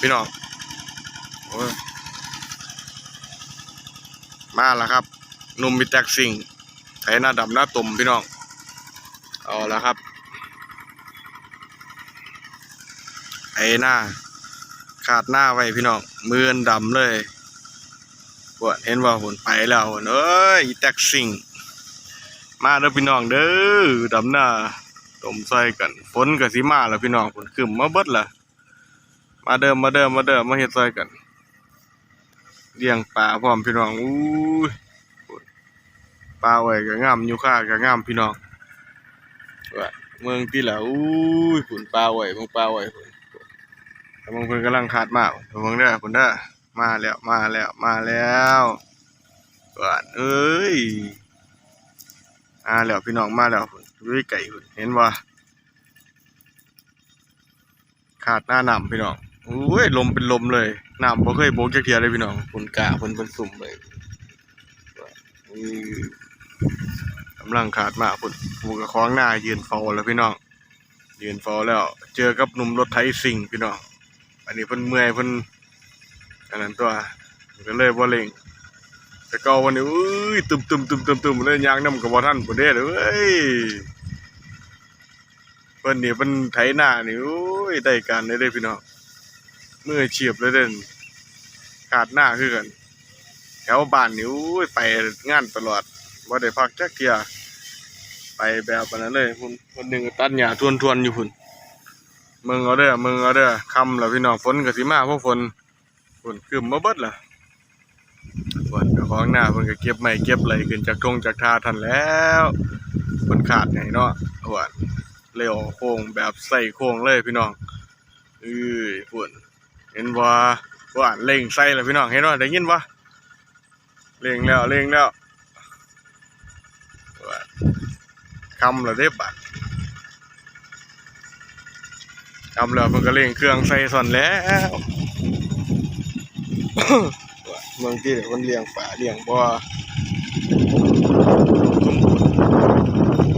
พี่น้องมาแล้วครับหนุ่มมิแตกซิงไถหน้าดำหน้าตุ่มพี่น้องเอาแล้วครับไถหน้า ขาดหน้าไว้พี่น้องมือนดำเลยปวดเห็นว่าผลไปแล้วเอ้ยแท็กซิงมาเด้อพี่น้องเด้อดำหน้าต้มใส่กันฝนก็สิมาแล้วพี่น้องฝนขึ้นมาเบิดละ มาเดิมมาเดิมมาเดิมมาเฮ็ดใส่กันเลี้ยงปลาพร้อมพี่น้องอู้ยปลาไว้ก็งามยูค่าก็งามพี่น้องว่าเมืองที่ละอู้ยขุนปลาไว้เบิ่งปลาไว้พุ่นกำลังเพิ่นกำลังขาดมากเพิ่นเด้อเพิ่นเด้อมาแล้วมาแล้วมาแล้วก่อนเอ้ยมาแล้วพี่น้องมาแล้วเพิ่นด้วยไก่เพิ่นเห็นบ่ขาดหน้านำพี่น้อง โอ้ยลมเป็นลมเลยน้ำบ่เคยโบกจักเทียเลยพี่น้องเพิ่นกาเพิ่นเพิ่นสุ่มเลยอือกำลังขาดมากเพิ่นผู้กับของหน้ายืนเฝ้าแล้วพี่น้องยืนเฝ้าแล้ว เจอกับหนุ่มรถไถซิ่งพี่น้องอันนี้เพิ่นเมื่อยเพิ่นอันนั้นตัวก็เลยบ่เร่งแต่ก่าวันนี้อุ้ยตึมตึมตึมตึมตึมเลยยางน้ำกับบ่ทันบ่ได้เลยเว้ยเพิ่นนี่เพิ่นไถหน้านี่โอ้ยได้การเลยเด้พี่น้อง เมืออาชีพเลยเด้นขาดหน้าคือกันแถวบ้านนี่โอ้ยไปงานตลอดบ่ได้พักจักเที่ยไปแบบนนั้นเลยพุ่นวันหนึ่งตัดหญ้าทวนๆอยู่พุ่นมึงเอาเด้อมึงเอาเด้อคำแล้วพี่น้องฝนก็สิมาเพราะฝนฝนคืมมาเบิดล่ะฝนเจ้าของหน้าเพิ่นก็เก็บไม้เก็บไหลขึ้นจากทงจากทาทันแล้วเพิ่นขาดให้เนาะหวานเร็วโค้งแบบใส่โค้งเลยพี่น้องเอ้ยฝน เห็นบ่หวานเร่งใส่แล้วพี่น้องเห็นบ่ได้ยินบ่เร่งแล้วเร่งแล้วคำแล้วเด้บัดทำแล้วมันก็เร่งเครื่องใส่ส่อนแล้วเมืองที่เดี๋ยวมันเลี้ยงป่าเลี้ยงบ่อ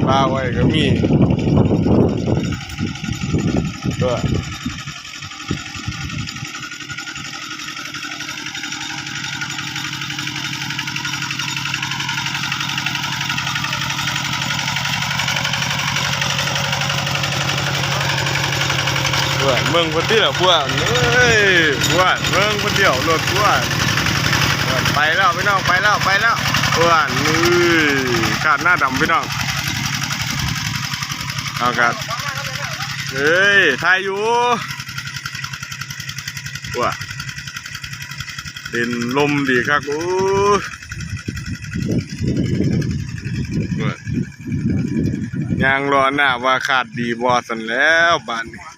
ปลาไว้ก็มีก็ เพื่อนเมืองคนที่ละเพื่อนเอ้ยพื่อนเมืองคนเดียวรถเพื่อนเพื่อนไปแล้วพี่น้องไปแล้วไปแล้วเพื่อนนี่ขาดหน้าดำพี่น้องเอาครับเฮ้ยถ่ายอยู่ว่าเด่นลมดีครับโอ้เพื่อนยางรอหน้าว่าขาดดีบอสันแล้วบ้านนี้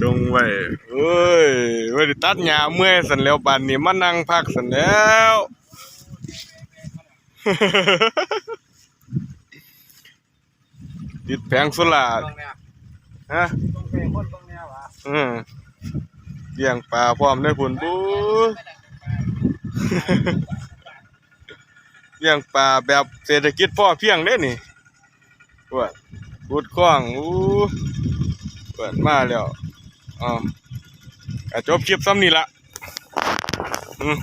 จงไว้เอ้ยไว้ได้ตัดหญ้าเมื่อยสันแล้วบานนี้มานั่งพักสันแล้วติดแผงโซล่าฮะอืมเลี้ยงปลาพร้อมได้ผลปุ๊เลี้ยงปลาแบบเศรษฐกิจพ่อเพียงเด้นี่ ว่าพุดคล้องอู้เปิดมาแล้วอ๋ออะจบคลิปซ้ำนี่ละอืม